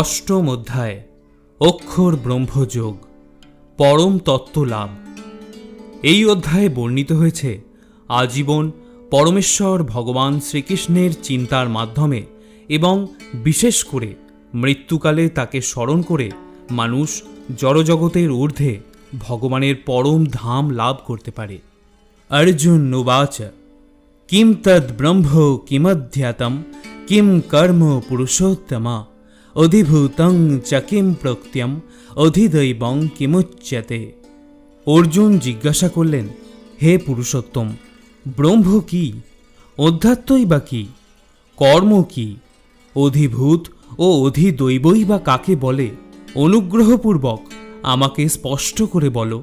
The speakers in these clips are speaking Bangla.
অষ্টম অধ্যায়, অক্ষর ব্রহ্মযোগ, পরম তত্ত্ব লাভ। এই অধ্যায়ে বর্ণিত হয়েছে, আজীবন পরমেশ্বর ভগবান শ্রীকৃষ্ণের চিন্তার মাধ্যমে এবং বিশেষ করে মৃত্যুকালে তাকে স্মরণ করে মানুষ জড়জগতের ঊর্ধ্বে ভগবানের পরম ধাম লাভ করতে পারে। অর্জুন নুবাচ কিম তদ ব্রহ্ম কিমধ্যাতম, কিম কর্ম পুরুষোত্তমা? অধিভূতং চ কিম প্রত্যম অধিদৈবং কিমুচ্যতে। অর্জুন জিজ্ঞাসা করলেন, হে পুরুষোত্তম, ব্রহ্ম কি? অধ্যাত্মই বা কি? কর্ম কি? অধিভূত ও অধিদৈবই বা কাকে বলে? অনুগ্রহপূর্বক আমাকে স্পষ্ট করে বলো।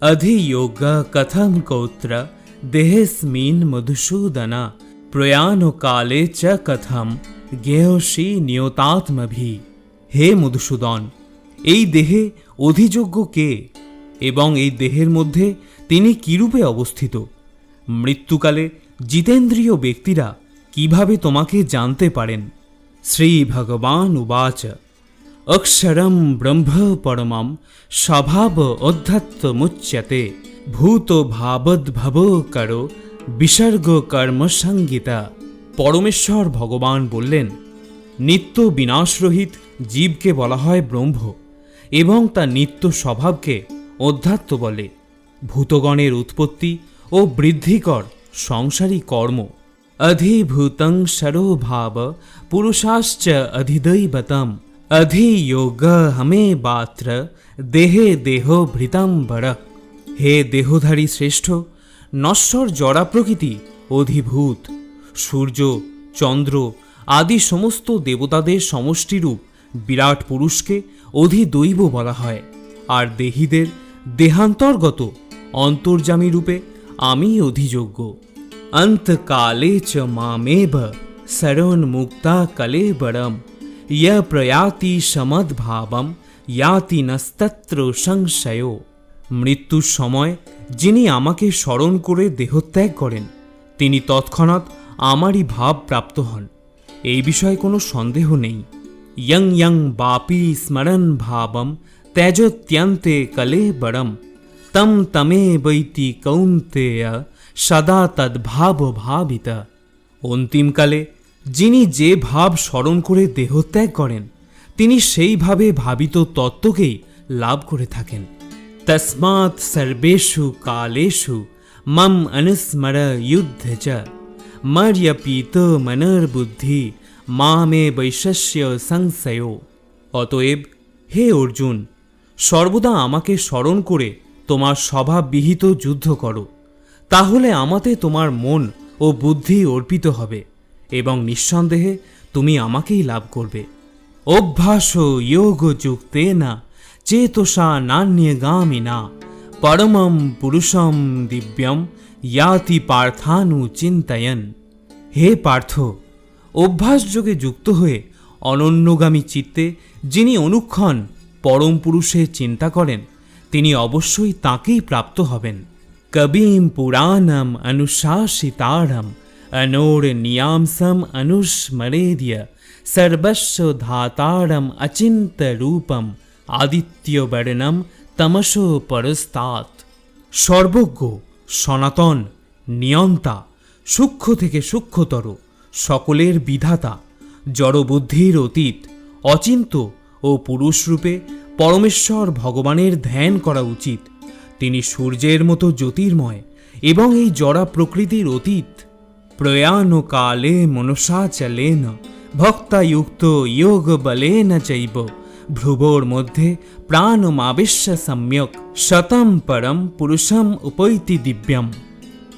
অধিযোগ কথম কৌত্র, দেহেস্মিন মধুসূদনা, প্রয়াণ কালে চ কথম। জ্ঞেয়সী নিয়তাত্মভি হে মধুসূদন, এই দেহে অধিযোগ্য কে? এবং এই দেহের মধ্যে তিনি কিরূপে অবস্থিত? মৃত্যুকালে জিতেন্দ্রীয় ব্যক্তিরা কীভাবে তোমাকে জানতে পারেন? শ্রী ভগবান উবাচ। অক্ষরম ব্রহ্ম পরমম স্বভাব অধ্যাত্মুচ্যতে ভূত ভাবদ্ভব করো, বিসর্গ কর্ম পরমেশ্বর ভগবান বললেন, নিত্য বিনাশরহিত জীবকে বলা হয় ব্রহ্ম এবং তার নিত্য স্বভাবকে অধ্যাত্ম বলে। ভূতগণের উৎপত্তি ও বৃদ্ধিকর সংসারী কর্ম। অধিভূতং সরোভাব পুরুষাশ্চ অধিদৈবতম। অধিয়োগ হমে বাত্র দেহে দেহ ভৃতাম্বর হে দেহধারী শ্রেষ্ঠ, নশ্বর জড়া প্রকৃতি অধিভূত। সূর্য, চন্দ্র আদি সমস্ত দেবতাদের সমষ্টিরূপ বিরাট পুরুষকে অধিদৈব বলা হয়। আর দেহীদের দেহান্তর্গত অন্তর্জামী রূপে আমি অধিযোগ্য। অন্তকালে চ মামেব সরোন্মুক্তা কলেবরম। ইয় প্রয়াতি সমদ্ভাবম, ইয়াতি নস্তত্র সংশয়। মৃত্যুর সময় যিনি আমাকে স্মরণ করে দেহত্যাগ করেন, তিনি তৎক্ষণাৎ আমারই ভাব প্রাপ্ত হন। এই বিষয়ে কোনো সন্দেহ নেই। ইয়ং ইয়ং বাপি স্মরণ ভাবম ত্যাজত্যন্তে কলে বরম। তম তমে বৈতি কৌন্তেয়, সদা তদ্ভাব ভাবিত। অন্তিমকালে যিনি যে ভাব স্মরণ করে দেহত্যাগ করেন, তিনি সেইভাবে ভাবিত তত্ত্বকেই লাভ করে থাকেন। তস্মাৎ সর্বেষু কালেষু, মম অনুস্মর যুদ্ধ চ। মর্যপীত মনর্বুদ্ধি মা মে বৈশস্য সংশয় অতএব হে অর্জুন সর্বদা আমাকে স্মরণ করে তোমার স্বভাববিহিত যুদ্ধ করো। তাহলে আমাতে তোমার মন ও বুদ্ধি অর্পিত হবে এবং নিঃসন্দেহে তুমি আমাকেই লাভ করবে। অভ্যাস যোগ যুক্তেনা চেতসা নান্যগামিনা, পরমম পুরুষম দিব্যম ইয়াতি পার্থানু চিন্তয়ন হে পার্থ অভ্যাসযোগে যুক্ত হয়ে অনন্যগামী চিত্তে যিনি অনুক্ষণ পরম পুরুষের চিন্তা করেন, তিনি অবশ্যই তাঁকেই প্রাপ্ত হবেন। কবিম পুরাণম অনুশাসিতারম অনোর নিয়ামসম অনুস্মরেদ্য সর্বস্ব ধাতারম অচিন্ত রূপম আদিত্যবর্ণম তমসো পরস্তাৎ। সর্বজ্ঞ সনাতন, নিয়ন্তা, সূক্ষ্ম থেকে সূক্ষ্মতর, সকলের বিধাতা, জড়বুদ্ধির অতীত, অচিন্ত ও পুরুষরূপে পরমেশ্বর ভগবানের ধ্যান করা উচিত। তিনি সূর্যের মতো জ্যোতির্ময় এবং এই জড়া প্রকৃতির অতীত। প্রয়াণ কালে মনসা চলেন, ভক্তাযুক্ত যোগ বলেন চৈব, ভ্রুবোর মধ্যে প্রাণমাবেশ্য সম্যক। শতম পরম পুরুষম উপৈতি দিব্যম।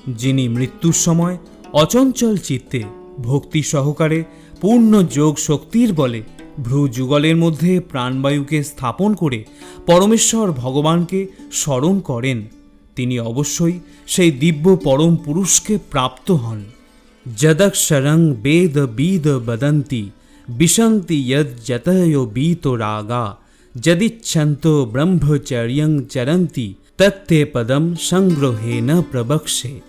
যিনি মৃত্যুর সময় অচঞ্চল চিত্তে ভক্তি সহকারে পূর্ণ যোগ শক্তির বলে ভ্রু যুগলের মধ্যে প্রাণবায়ুকে স্থাপন করে পরমেশ্বর ভগবানকে স্মরণ করেন, তিনি অবশ্যই সেই দিব্য পরম পুরুষকে প্রাপ্ত হন। যদক্ষরং বেদ বিদ বদন্তি বিশন্তি যতয় বীত রাগা। যদিচ্ছন্ত ব্রহ্মচর্যং চরন্তি তত্তে পদম সংগ্রহেণ প্রবক্ষে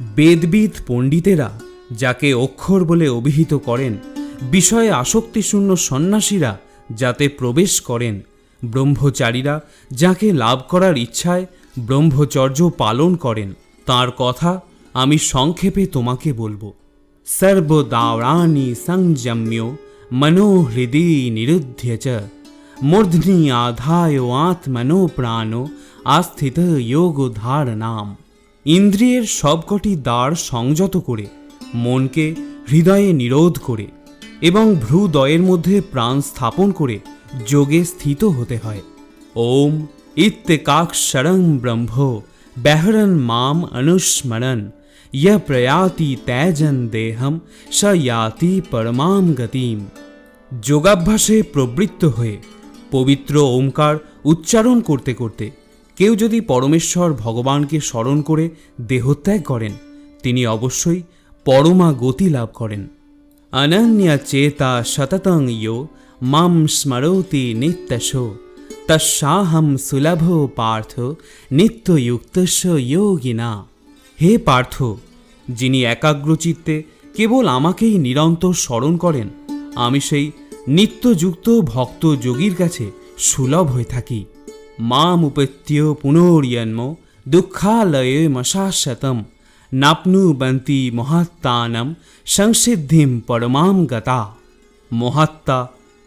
বেদবিদ পণ্ডিতেরা যাকে অক্ষর বলে অভিহিত করেন, বিষয়ে আসক্তিশূন্য সন্ন্যাসীরা যাতে প্রবেশ করেন, ব্রহ্মচারীরা যাকে লাভ করার ইচ্ছায় ব্রহ্মচর্য পালন করেন, তার কথা আমি সংক্ষেপে তোমাকে বলব। সর্বদাওরানি সংযম্য, মনোহৃদি নিরুদ্ধ চ। মূর্ধনি আধায় আত্মনো প্রাণ আস্থিত যোগ ধারণাম। ইন্দ্রিয়ের সবকটি দ্বার সংযত করে, মনকে হৃদয়ে নিরোধ করে এবং ভ্রুদয়ের মধ্যে প্রাণ স্থাপন করে যোগে স্থিত হতে হয়। ওম ইত্যকাক্ষরং ব্রহ্ম ব্যাহরণ মাম অনুস্মরণ ইয় প্রয়াতি ত্যাজন দেহম স পরমাম গতিম। যোগাভ্যাসে প্রবৃত্ত হয়ে পবিত্র ওমকার উচ্চারণ করতে করতে। কেউ যদি পরমেশ্বর ভগবানকে স্মরণ করে দেহত্যাগ করেন, তিনি অবশ্যই পরমা গতি লাভ করেন। অনন্যা চেতা সততং ইয়ো মাম স্মরোতি নিত্যশ তস্যাহম সুলভ পার্থ নিত্যযুক্তস্য যোগিনা। হে পার্থ, যিনি একাগ্রচিত্তে কেবল আমাকেই নিরন্তর স্মরণ করেন, আমি সেই নিত্যযুক্ত ভক্ত যোগীর কাছে সুলভ হয়ে থাকি। মাম উপত্য পুনর্জন্ম দুঃখালয়ে মশাশতম নাপ্নুবন্তি মহাত্মানম সংসিদ্ধিম পরমাম গতা। মহাত্মা,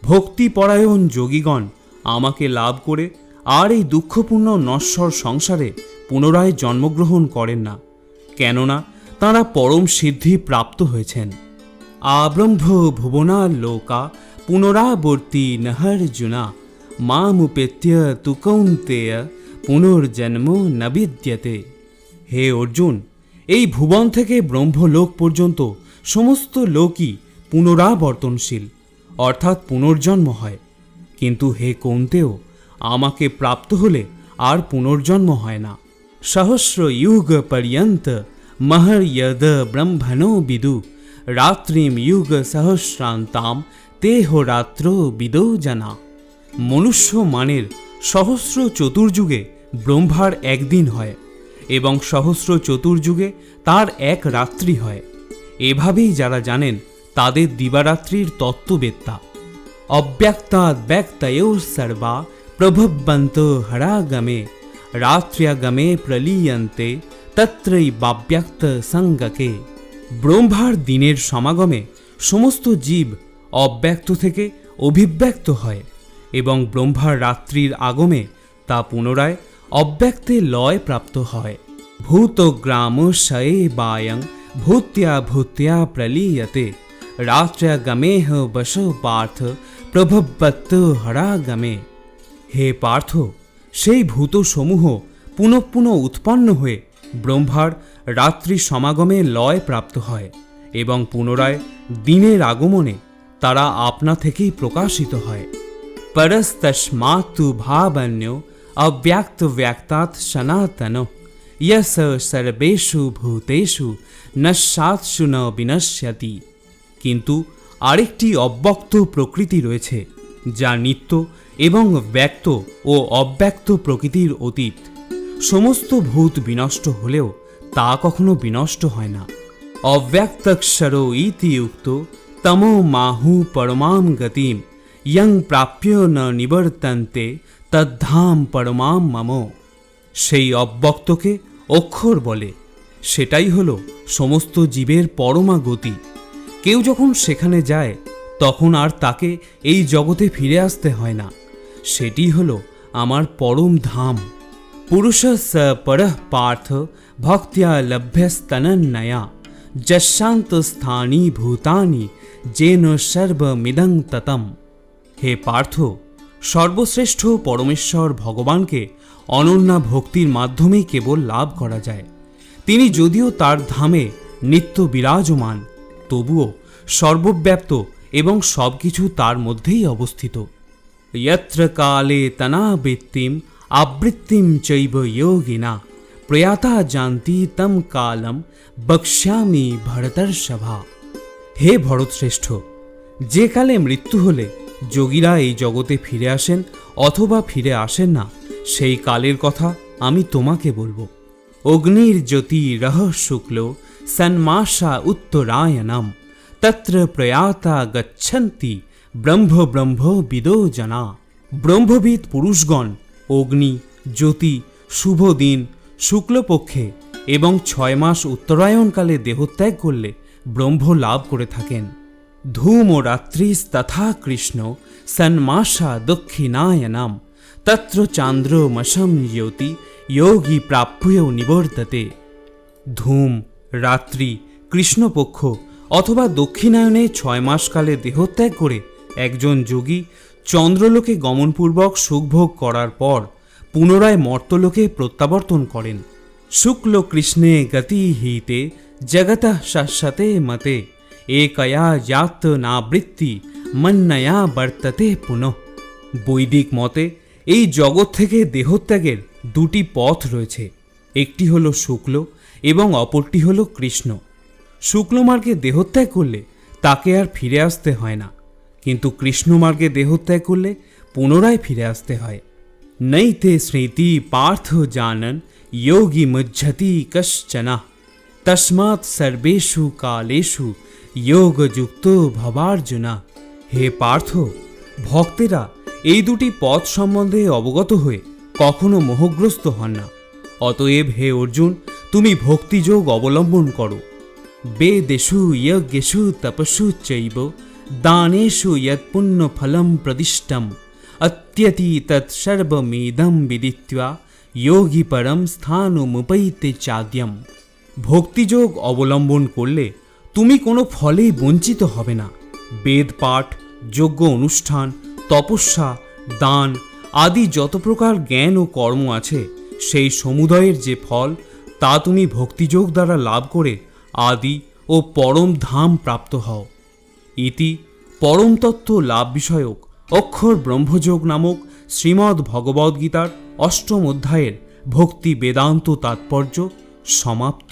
ভক্তিপরায়ণ যোগীগণ, আমাকে লাভ করে আর এই দুঃখপূর্ণ নশ্বর সংসারে পুনরায় জন্মগ্রহণ করেন না, কেননা তাঁরা পরম সিদ্ধি প্রাপ্ত হয়েছেন। আব্রহ্ম ভুবনার লোকা পুনরাবর্তী নহর্জুনা মামুপেত্য তুকৌন্তেয় পুনর্জন্ম ন বিদ্যতে হে অর্জুন এই ভুবন থেকে ব্রহ্মলোক পর্যন্ত সমস্ত লোকই পুনরাবর্তনশীল, অর্থাৎ পুনর্জন্ম হয়। কিন্তু হে কৌন্তেও আমাকে প্রাপ্ত হলে আর পুনর্জন্ম হয় না। সহস্র যুগ পর্যন্ত মহর যদ ব্রহ্মণো বিদু, রাত্রিম যুগ সহস্রান্তাম তেহ রাত্র বিদো জানা। মনুষ্য মানের সহস্র চতুর্যুগে ব্রহ্মার একদিন হয় এবং সহস্র চতুর্যুগে তার এক রাত্রি হয়। এভাবেই যারা জানেন তাদের দিবারাত্রির তত্ত্ববেত্তা। অব্যক্তাদ ব্যক্তয়ো সর্বা প্রভবন্ত হরাগমে, রাত্র্যাগমে প্রলীয়ন্তে তত্রই বাব্যক্ত সঙ্গকে। ব্রহ্মার দিনের সমাগমে সমস্ত জীব অব্যক্ত থেকে অভিব্যক্ত হয় এবং ব্রহ্মার রাত্রির আগমে তা পুনরায় অব্যক্তে লয় প্রাপ্ত হয়। ভূতগ্রাম শয়ে বায়ং ভূত্য়া ভূত্য়া প্রলীয়তে রাত্র্যাগমেহ বশ পার্থ প্রভবত্ত হরাগমে হে পার্থ, সেই ভূতসমূহ পুনঃ পুনঃ উৎপন্ন হয়ে ব্রহ্মার রাত্রি সমাগমে লয় প্রাপ্ত হয় এবং পুনরায় দিনের আগমনে তারা আপনা থেকেই প্রকাশিত হয়। পরস্তস্মাত্তু ভাবন্য অব্যক্ত ব্যক্তাৎ সনাতন। ইয়স সর্বেষু ভূতেষু নস্যাৎসু ন বিনশ্যতি। কিন্তু আরেকটি অব্যক্ত প্রকৃতি রয়েছে, যা নিত্য এবং ব্যক্ত ও অব্যক্ত প্রকৃতির অতীত। সমস্ত ভূত বিনষ্ট হলেও তা কখনো বিনষ্ট হয় না। অব্যক্তক্ষর ইতিউক্ত তমো মাহু পরমাম গতিম ইয়ং প্রাপ্য ন নিবর্তন্তে তদ্ধাম পরমাম মম সেই অব্যক্তকে অক্ষর বলে, সেটাই হলো সমস্ত জীবের পরমা গতি। কেউ যখন সেখানে যায়, তখন আর তাকে এই জগতে ফিরে আসতে হয় না। সেটি হলো আমার পরম ধাম। পুরুষ স পরঃ পার্থ, ভক্তিয়া লভ্যস্তনন্নয়া। যশান্তস্থানী ভূতানি যেন সর্বমিদং ততম হে পার্থ সর্বশ্রেষ্ঠ পরমেশ্বর ভগবানকে অনন্যা ভক্তির মাধ্যমে কেবল লাভ করা যায়। তিনি যদিও তার ধামে নিত্য বিরাজমান, তবুও সর্বব্যাপ্ত এবং সব কিছু তার মধ্যেই অবস্থিত। ইয়ত্র কালে তনাবৃত্তিম আবৃত্তিম চৈব যোগিনা প্রয়াতা জানতি তম কালম বক্ষ্যামি ভরতর সভা হে ভরতশ্রেষ্ঠ, যে কালে মৃত্যু হলে যোগীরা এই জগতে ফিরে আসেন অথবা ফিরে আসেন না, সেই কালের কথা আমি তোমাকে বলব। অগ্নির জ্যোতি রহ শুক্ল, সন্মাসা উত্তরায়ণম, তত্র প্রয়াতা গচ্ছন্তি, ব্রহ্ম ব্রহ্ম বিদো জানা। ব্রহ্মবিদ পুরুষগণ, অগ্নি, জ্যোতি, শুভ দিন শুক্লপক্ষে এবং ছয় মাস উত্তরায়ণকালে দেহত্যাগ করলে ব্রহ্ম লাভ করে থাকেন। ধূম ও রাত্রিস্তথা কৃষ্ণ সন্মাসা দক্ষিণায়নাম, তত্র চান্দ্রমশম জ্যোতি যোগী প্রাপ্য নিবর্ততে। ধূম, রাত্রি, কৃষ্ণপক্ষ অথবা দক্ষিণায়নে ছয় মাসকালে দেহত্যাগ করে একজন যোগী চন্দ্রলোকে গমনপূর্বক সুখভোগ করার পর পুনরায় মর্তলোকে প্রত্যাবর্তন করেন। শুক্ল কৃষ্ণে গতি হিতে, জগত শাশ্বতে মতে। একয়া যাত নাবৃত্তি মন্নয়া বর্ততে পুনঃ। বৈদিক মতে, এই জগৎ থেকে দেহত্যাগের দুটি পথ রয়েছে। একটি হলো শুক্ল এবং অপরটি হলো কৃষ্ণ। শুক্লমার্গে দেহত্যাগ করলে তাকে আর ফিরে আসতে হয় না। কিন্তু কৃষ্ণমার্গে দেহত্যাগ করলে পুনরায় ফিরে আসতে হয়। নৈতে স্মৃতি পার্থ জানন যোগী মুজ্জতি কশ্চনা তস্মাৎ সর্বেষু কালেষু যোগযুক্ত ভবার্জুনা হে পার্থ ভক্তেরা এই দুটি পথ সম্বন্ধে অবগত হয়ে কখনো মোহগ্রস্ত হন না। অতএব হে অর্জুন, তুমি ভক্তিযোগ অবলম্বন করো। বেদেষু যজ্ঞেষু তপসু চৈব, দানেষু যৎপুণ্য ফলম প্রদিষ্টম। অত্যতি তৎসর্বমেদম বিদিত্বা যোগী পরম স্থানমুপৈতে চাদ্যম ভক্তিযোগ অবলম্বন করলে তুমি কোনো ফলেই বঞ্চিত হবে না। বেদ পাঠ, যজ্ঞ অনুষ্ঠান, তপস্যা, দান আদি যত প্রকার জ্ঞান ও কর্ম আছে, সেই সমুদয়ের যে ফল, তা তুমি ভক্তিযোগ দ্বারা লাভ করে আদি ও পরম ধাম প্রাপ্ত হও। ইতি পরম তত্ত্ব লাভ বিষয়ক। অক্ষর ব্রহ্মযোগ নামক শ্রীমদ্ ভগবদ্গীতার অষ্টম অধ্যায়ের ভক্তি বেদান্ত তাৎপর্য সমাপ্ত।